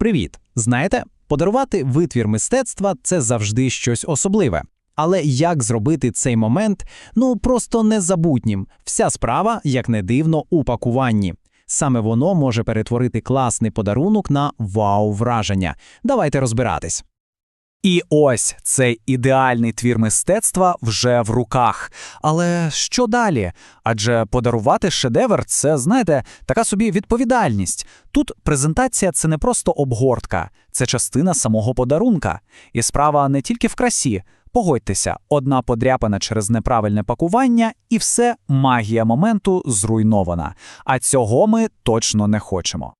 Привіт! Знаєте, подарувати витвір мистецтва це завжди щось особливе. Але як зробити цей момент ну просто незабутнім? Вся справа, як не дивно, у пакуванні. Саме воно може перетворити класний подарунок на вау-враження. Давайте розбиратись. І ось цей ідеальний твір мистецтва вже в руках. Але що далі? Адже подарувати шедевр це, знаєте, така собі відповідальність. Тут презентація це не просто обгортка, це частина самого подарунка. І справа не тільки в красі. Погодьтеся, одна подряпина через неправильне пакування, і все магія моменту зруйнована. А цього ми точно не хочемо.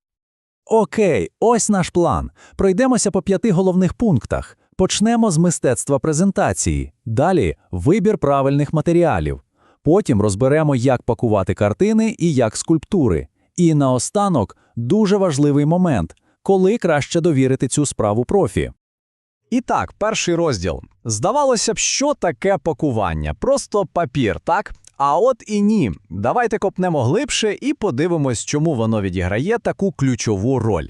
Окей, ось наш план. Пройдемося по п'яти головних пунктах. Почнемо з мистецтва презентації. Далі вибір правильних матеріалів. Потім розберемо, як пакувати картини і як скульптури. І наостанок дуже важливий момент, коли краще довірити цю справу профі. І так, перший розділ. Здавалося б, що таке пакування? Просто папір, так? А от і ні. Давайте копнемо глибше і подивимось, чому воно відіграє таку ключову роль.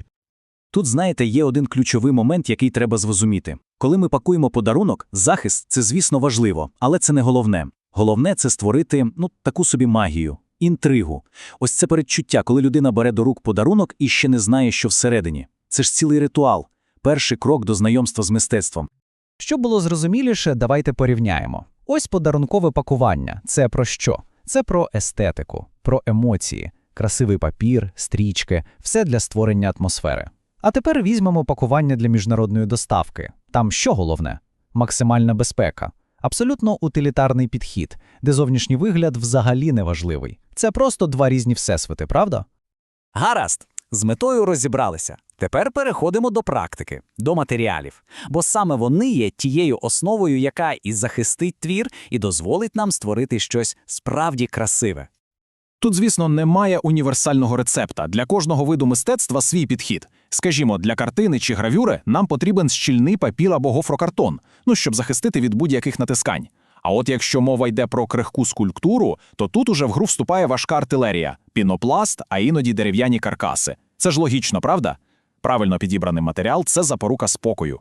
Тут, знаєте, є один ключовий момент, який треба зрозуміти. Коли ми пакуємо подарунок, захист це, звісно, важливо, але це не головне. Головне це створити ну, таку собі магію, інтригу. Ось це передчуття, коли людина бере до рук подарунок і ще не знає, що всередині. Це ж цілий ритуал, перший крок до знайомства з мистецтвом. Щоб було зрозуміліше, давайте порівняємо. Ось подарункове пакування. Це про що? Це про естетику, про емоції, красивий папір, стрічки, все для створення атмосфери. А тепер візьмемо пакування для міжнародної доставки. Там що головне? Максимальна безпека. Абсолютно утилітарний підхід, де зовнішній вигляд взагалі не важливий. Це просто два різні всесвіти, правда? Гаразд, з метою розібралися. Тепер переходимо до практики, до матеріалів, бо саме вони є тією основою, яка і захистить твір, і дозволить нам створити щось справді красиве. Тут, звісно, немає універсального рецепта. Для кожного виду мистецтва свій підхід. Скажімо, для картини чи гравюри нам потрібен щільний папір або гофрокартон, ну щоб захистити від будь-яких натискань. А от якщо мова йде про крихку скульптуру, то тут уже в гру вступає важка артилерія, пінопласт, а іноді дерев'яні каркаси. Це ж логічно, правда? Правильно підібраний матеріал це запорука спокою.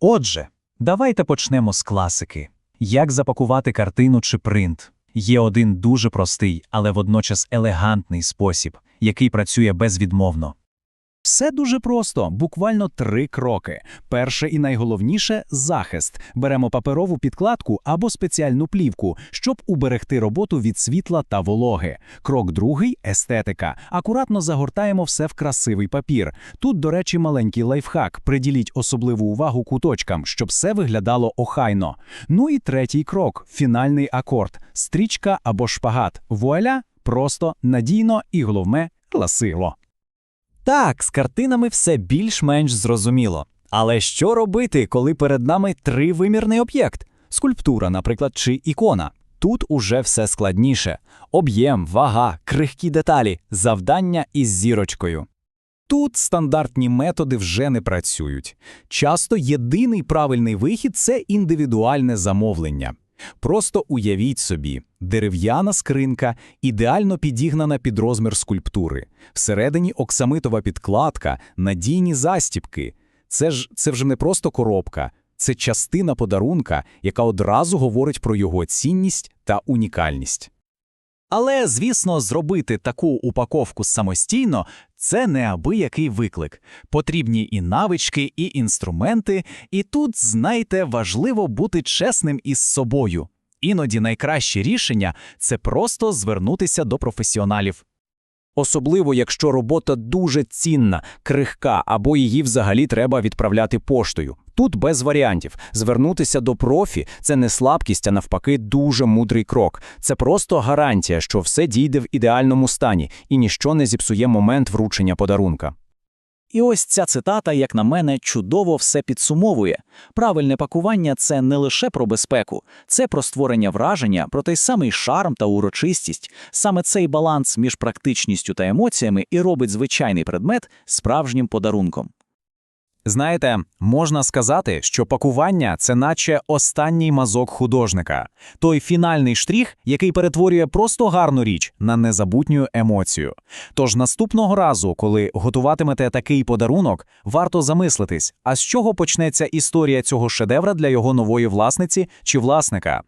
Отже, давайте почнемо з класики. Як запакувати картину чи принт? Є один дуже простий, але водночас елегантний спосіб, який працює безвідмовно. Все дуже просто, буквально три кроки. Перше і найголовніше захист. Беремо паперову підкладку або спеціальну плівку, щоб уберегти роботу від світла та вологи. Крок другий естетика. Акуратно загортаємо все в красивий папір. Тут, до речі, маленький лайфхак. Приділіть особливу увагу куточкам, щоб все виглядало охайно. Ну і третій крок фінальний акорд, стрічка або шпагат. Вуаля, просто, надійно і головне красиво. Так, з картинами все більш-менш зрозуміло. Але що робити, коли перед нами тривимірний об'єкт? Скульптура, наприклад, чи ікона. Тут уже все складніше: об'єм, вага, крихкі деталі, завдання із зірочкою. Тут стандартні методи вже не працюють. Часто єдиний правильний вихід це індивідуальне замовлення. Просто уявіть собі, дерев'яна скринка, ідеально підігнана під розмір скульптури, всередині оксамитова підкладка, надійні застіпки. Це ж це вже не просто коробка, це частина подарунка, яка одразу говорить про його цінність та унікальність. Але, звісно, зробити таку упаковку самостійно це неабиякий виклик. Потрібні і навички, і інструменти, і тут, знаєте, важливо бути чесним із собою. Іноді найкраще рішення це просто звернутися до професіоналів. Особливо, якщо робота дуже цінна, крихка, або її взагалі треба відправляти поштою. Тут без варіантів. Звернутися до профі це не слабкість, а навпаки, дуже мудрий крок. Це просто гарантія, що все дійде в ідеальному стані і ніщо не зіпсує момент вручення подарунка. І ось ця цитата, як на мене, чудово все підсумовує. Правильне пакування це не лише про безпеку, це про створення враження, про той самий шарм та урочистість. Саме цей баланс між практичністю та емоціями і робить звичайний предмет справжнім подарунком. Знаєте, можна сказати, що пакування це наче останній мазок художника, той фінальний штрих, який перетворює просто гарну річ на незабутню емоцію. Тож наступного разу, коли готуватимете такий подарунок, варто замислитись, а з чого почнеться історія цього шедевра для його нової власниці чи власника.